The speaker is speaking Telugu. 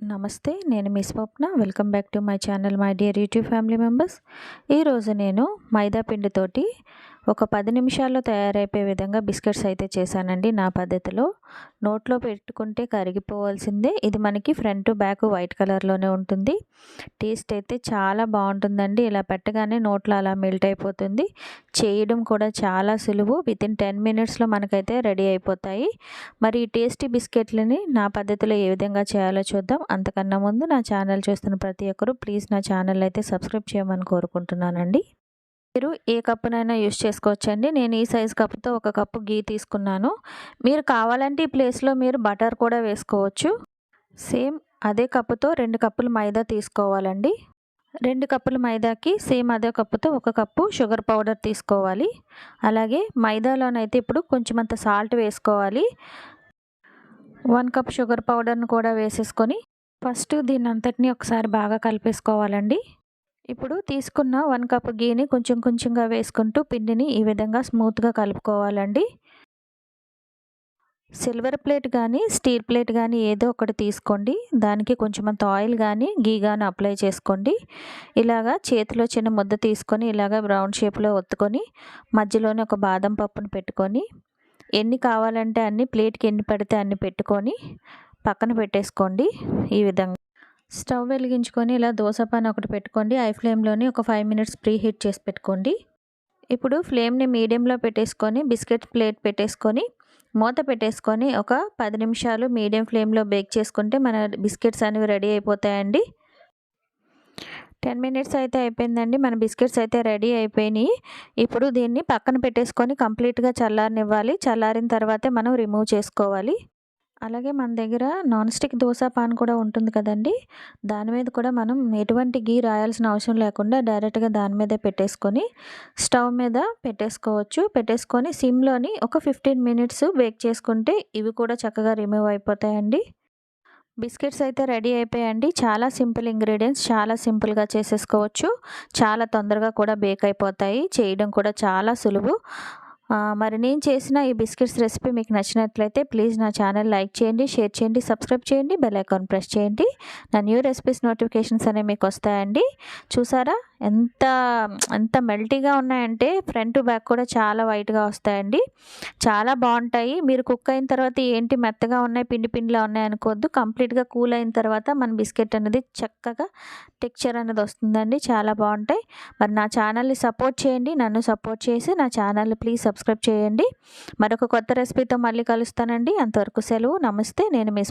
నమస్తే నేను మీ Swapna. Welcome back to my channel my dear YouTube family members. ఈరోజు నేను మైదా పిండితోటి ఒక పది నిమిషాల్లో తయారైపోయే విధంగా బిస్కెట్స్ అయితే చేశానండి నా పద్ధతిలో. నోట్లో పెట్టుకుంటే కరిగిపోవాల్సిందే. ఇది మనకి ఫ్రంట్ బ్యాక్ వైట్ కలర్లోనే ఉంటుంది. టేస్ట్ అయితే చాలా బాగుంటుందండి. ఇలా పెట్టగానే నోట్లో అలా మెల్ట్ అయిపోతుంది. చేయడం కూడా చాలా సులువు. విత్ ఇన్ టెన్ మినిట్స్లో మనకైతే రెడీ అయిపోతాయి. మరి ఈ టేస్టీ బిస్కెట్లని నా పద్ధతిలో ఏ విధంగా చేయాలో చూద్దాం. అంతకన్నా ముందు నా ఛానల్ చూస్తున్న ప్రతి ఒక్కరూ ప్లీజ్ నా ఛానల్ అయితే సబ్స్క్రైబ్ చేయమని కోరుకుంటున్నానండి. మీరు ఏ కప్పునైనా యూస్ చేసుకోవచ్చండి. నేను ఈ సైజ్ కప్పుతో ఒక కప్పు గీ తీసుకున్నాను. మీరు కావాలంటే ఈ ప్లేస్లో మీరు బటర్ కూడా వేసుకోవచ్చు. సేమ్ అదే కప్పుతో రెండు కప్పులు మైదా తీసుకోవాలండి. రెండు కప్పుల మైదాకి సేమ్ అదే కప్పుతో ఒక కప్పు షుగర్ పౌడర్ తీసుకోవాలి. అలాగే మైదాలోనైతే ఇప్పుడు కొంచెం అంత సాల్ట్ వేసుకోవాలి. వన్ కప్ షుగర్ పౌడర్ను కూడా వేసేసుకొని ఫస్ట్ దీని అంతటిని ఒకసారి బాగా కలిపేసుకోవాలండి. ఇప్పుడు తీసుకున్న వన్ కప్ గీని కొంచెం కొంచెంగా వేసుకుంటూ పిండిని ఈ విధంగా స్మూత్గా కలుపుకోవాలండి. సిల్వర్ ప్లేట్ కానీ స్టీల్ ప్లేట్ కానీ ఏదో ఒకటి తీసుకోండి. దానికి కొంచెం అంత ఆయిల్ కానీ గీ కానీ అప్లై చేసుకోండి. ఇలాగా చేతిలో చిన్న ముద్ద తీసుకొని ఇలాగా రౌండ్ షేప్లో ఒత్తుకొని మధ్యలోనే ఒక బాదం పప్పును పెట్టుకొని ఎన్ని కావాలంటే అన్ని ప్లేట్కి ఎన్ని పెడితే అన్ని పెట్టుకొని పక్కన పెట్టేసుకోండి ఈ విధంగా. స్టవ్ వెలిగించుకొని ఇలా దోశ పాన్ ఒకటి పెట్టుకోండి. ఐ ఫ్లేమ్లోని ఒక ఫైవ్ మినిట్స్ ప్రీ హీట్ చేసి పెట్టుకోండి. ఇప్పుడు ఫ్లేమ్ని మీడియంలో పెట్టేసుకొని బిస్కెట్ ప్లేట్ పెట్టేసుకొని మూత పెట్టేసుకొని ఒక పది నిమిషాలు మీడియం ఫ్లేమ్లో బేక్ చేసుకుంటే మన బిస్కెట్స్ అనేవి రెడీ అయిపోతాయండి. టెన్ మినిట్స్ అయితే అయిపోయిందండి. మన బిస్కెట్స్ అయితే రెడీ అయిపోయినాయి. ఇప్పుడు దీన్ని పక్కన పెట్టేసుకొని కంప్లీట్గా చల్లారనివ్వాలి. చల్లారిన తర్వాతే మనం రిమూవ్ చేసుకోవాలి. అలాగే మన దగ్గర నాన్ స్టిక్ దోశ పాన్ కూడా ఉంటుంది కదండి. దాని మీద కూడా మనం ఎటువంటి గీ రాయాల్సిన అవసరం లేకుండా డైరెక్ట్గా దాని మీదే పెట్టేసుకొని స్టవ్ మీద పెట్టేసుకోవచ్చు. పెట్టేసుకొని సిమ్లోని ఒక ఫిఫ్టీన్ మినిట్స్ బేక్ చేసుకుంటే ఇవి కూడా చక్కగా రిమూవ్ అయిపోతాయండి. బిస్కెట్స్ అయితే రెడీ అయిపోయాయండి. చాలా సింపుల్ ఇంగ్రీడియంట్స్ చాలా సింపుల్గా చేసేసుకోవచ్చు. చాలా తొందరగా కూడా బేక్ అయిపోతాయి. చేయడం కూడా చాలా సులువు. మరి నేను చేసిన ఈ బిస్కెట్స్ రెసిపీ మీకు నచ్చినట్లయితే ప్లీజ్ నా ఛానల్ లైక్ చేయండి షేర్ చేయండి సబ్స్క్రైబ్ చేయండి బెల్ ఐకాన్ ప్రెస్ చేయండి. నా న్యూ రెసిపీస్ నోటిఫికేషన్స్ అనేవి మీకు వస్తాయండి. చూసారా? ఎంత ఎంత మెల్టీగా ఉన్నాయంటే ఫ్రంట్ బ్యాక్ కూడా చాలా వైట్గా వస్తాయండి. చాలా బాగుంటాయి. మీరు కుక్ అయిన తర్వాత ఏంటి మెత్తగా ఉన్నాయి పిండి పిండిలా ఉన్నాయి అనుకోవద్దు. కంప్లీట్గా కూల్ అయిన తర్వాత మన బిస్కెట్ అనేది చక్కగా టెక్చర్ అనేది వస్తుందండి. చాలా బాగుంటాయి. మరి నా ఛానల్ని సపోర్ట్ చేయండి. నన్ను సపోర్ట్ చేసి నా ఛానల్ని ప్లీజ్ సబ్స్క్రైబ్ చేయండి. మరొక కొత్త రెసిపీతో మళ్ళీ కలుస్తానండి. అంతవరకు సెలవు. నమస్తే. నేను మీ